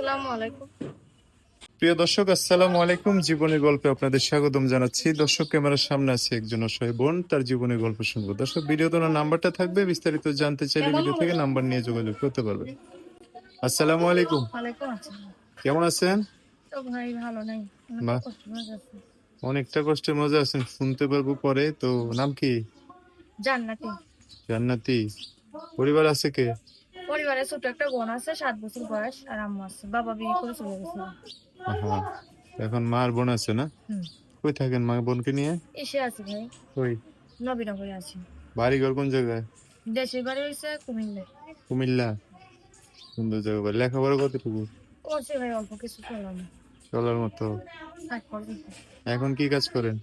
আসসালামু আলাইকুম। প্রিয় দর্শক আসসালামু আলাইকুম। জীবনের গল্পে আপনাদের স্বাগতম জানাচ্ছি। দর্শক ক্যামেরার সামনে আছে একজন অসহায় বোন তার জীবনের গল্প শুনব। দর্শক তোলার নাম্বারটা থাকবে বিস্তারিত জানতে চাইলে ভিডিও থেকে নাম্বার নিয়ে যোগাযোগ করতে পারবে আসসালামু আলাইকুম। কেমন আছেন। অনেকটা কষ্টের মজা আছেন শুনতে পারব পরে। তো নাম কি? জান্নাতি। জান্নাতি। পরিবার আছে কে? পরিবারে ছোট একটা বোন আছে সাত বছর বয়স আর আম্মু আছে। বাবা বিয়ে করে চলে গেছে। এখন মা আর বোন আছে না? কই থাকেন মা বোনকে নিয়ে? এসে আছে ভাই। কই? নবীনগরে আছে। বাড়ি ঘর কোন জায়গায়? দেশের বাড়ি হয়েছে কুমিল্লা। কুমিল্লা? সুন্দর জায়গা বাড়ি। লেখাপড়া কতটুকু? করছে ভাই অল্প কিছু করলাম চলার মতো। এখন কি কাজ করেন?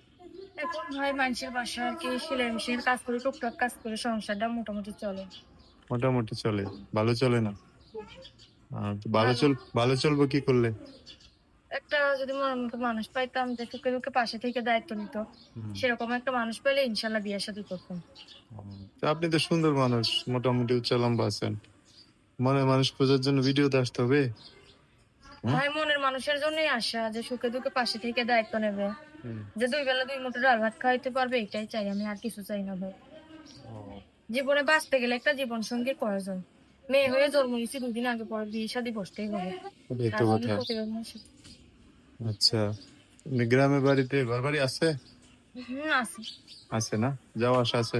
এখন ভাই মানুষের বাসা আর কি সেলাই মেশিনের কাজ করে টুকটাক কাজ করে সংসারটা মোটামুটি চলে। মোটামুটি চলে। ভালো চলে না। ভালো চল ভালো চলবো কি করলে? একটা যদি মানুষ পাইতাম যে টুকে টুকে পাশে থেকে দায়িত্ব নিত সেরকম একটা মানুষ পেলে ইনশাল্লাহ বিয়ে শাদী করতাম। আপনি তো সুন্দর মানুষ মোটামুটি উচ্চ লম্বা আছেন। মনে মানুষ খোঁজার জন্য ভিডিওতে আসতে হবে? ভাই মনের মানুষের জন্যই আশা যে সুখে দুঃখে পাশে থেকে দায়িত্ব নেবে। যে দুই বেলা দুই মুঠো ডাল ভাত খাইতে পারবে এটাই চাই আমি আর কিছু চাই না ভাই। জীবনে বাঁচতে গেলে একটা জীবন সঙ্গীর প্রয়োজন। মেয়ে হয়ে জন্ম নিয়েছি দুদিন আগে পরে বিয়ে শাদী বসতেই হবে। আচ্ছা বাড়িতে ঘর বাড়ি আছে আছে। আছে না? যাওয়া আসা আছে?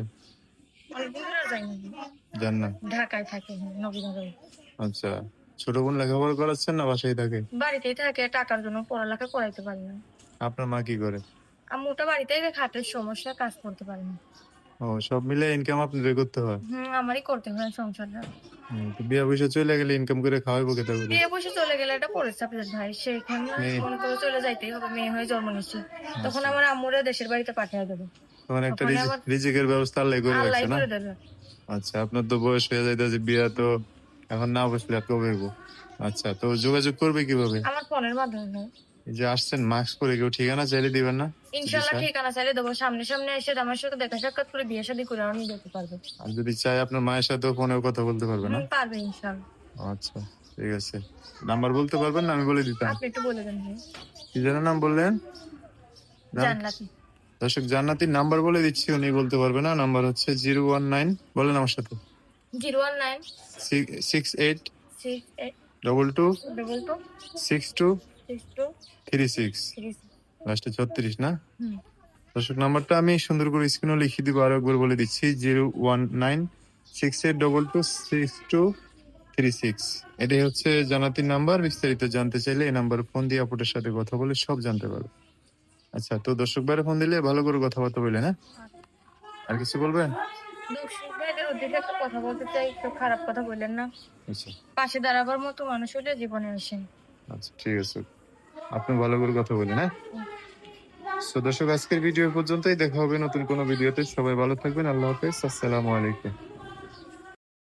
না ঢাকায় থাকে নবীনগরে। আচ্ছা ছোট বোন লেখাপড়া করাচ্ছেন না বাসায় থাকে? বাড়িতেই থাকে টাকার জন্য পড়ালেখা করাইতে পারি না। আপনার মা কি করে? আম্মুটা বাড়িতেই থাকে, হাতের সমস্যা কাজ করতে পারে না। ও সব মিলে ইনকাম আপনাদের করতে হয়? হুম আমারই করতে হয় সংসারটা। তো বিয়া পয়সা চলে গেলে ইনকাম করে খাওয়াইবো বিয়ে চলে গেলে এটা ভাই। সেখানে মনে করে চলে যাইতেই হবে মেয়ে হয়ে জন্ম নিচ্ছে। তখন আমার আম্মুরে দেশের বাড়িতে পাঠিয়ে দেবে। তখন একটা রিজিকের ব্যবস্থা আল্লাহ করে রাখছে না? আচ্ছা আপনার তো বয়স হয়ে যাইতেছে বিয়া তো এখন না বসলে কবে আচ্ছা তো যোগাযোগ করবে কীভাবে? আমার ফোনের মাধ্যমে। যে আসছেন মাস্ক পরে কেউ ঠিকানা চাইলে দিবেন না? ইনশাল্লাহ স্যার। ঠিকানা চাইলে দেবো। সামনে সামনে এসে আমার সাথে দেখা সাক্ষাৎ করে বিয়ে শাদী করে আমি যেতে পারবে। আর যদি চাই আপনার মায়ের সাথেও ফোনেও কথা বলতে পারবে না? পারবে ইনশাল্লাহ আচ্ছা ঠিক আছে। নাম্বার বলতে পারবেন না? আমি বলে দিতাম। আপনি একটু বলে দেন কি যেন নাম বললেন? নাম? জানলাতি দর্শক জান্নাতির নাম্বার বলে দিচ্ছি উনি বলতে পারবে না। নাম্বার হচ্ছে জিরো ওয়ান নাইন বলেন আমার সাথে। Zero one nine. Six eight six eight double two double two six two six two three six. লাস্টে ছত্রিশ না? দর্শক নাম্বারটা আমি সুন্দর করে স্ক্রিনে লিখে দিব আরও একবার বলে দিচ্ছি zero one nine six eight double two six two three six. এটাই হচ্ছে জানাতির নাম্বার বিস্তারিত জানতে চাইলে এই নাম্বার ফোন দিয়ে আপুটার সাথে কথা বলে সব জানতে পারবে। আচ্ছা তো দর্শক বাইরে ফোন দিলে ভালো করে কথাবার্তা বললেন হ্যাঁ? আর কিছু বলবেন? কথা বলতে চাই একটু খারাপ কথা বললেন না? আচ্ছা। পাশে দাঁড়াবার মতো মানুষ হলে জীবনে আসেন। আচ্ছা ঠিক আছে। আপনি ভালো করে কথা বলেন হ্যাঁ? তো দর্শক আজকের ভিডিও পর্যন্তই। দেখা হবে নতুন কোনো ভিডিওতে। সবাই ভালো থাকবেন। আল্লাহ হাফেজ। আসসালামু আলাইকুম।